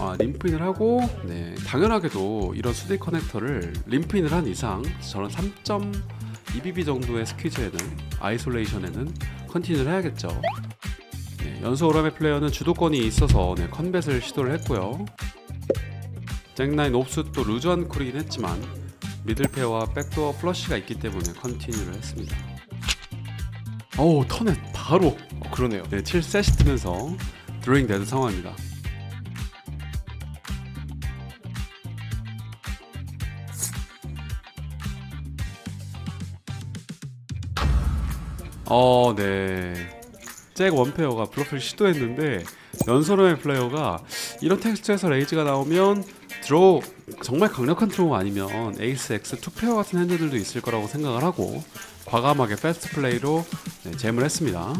아, 림프인을 하고 네, 당연하게도 이런 수직 커넥터를 림프인을 한 이상 저는 3.2BB 정도의 스퀴즈에는 아이솔레이션에는 컨티뉴를 해야겠죠. 네, 연수 오라메 플레이어는 주도권이 있어서 네, 컨벳을 시도를 했고요. 잭라인 옵수 또 루즈한 쿨이긴 했지만 미들페어와 백도어 플러시가 있기 때문에 컨티뉴를 했습니다. 오 턴에 바로 어, 그러네요. 네, 7셋이 뜨면서 드로잉 되는 상황입니다. 어, 네. 잭 원페어가 블러프를 시도했는데 연소로의 플레이어가 이런 텍스트에서 레이즈가 나오면 드로우 정말 강력한 드로우 아니면 에이스 X 투페어 같은 핸드들도 있을 거라고 생각을 하고 과감하게 패스트 플레이로 네, 잼을 했습니다.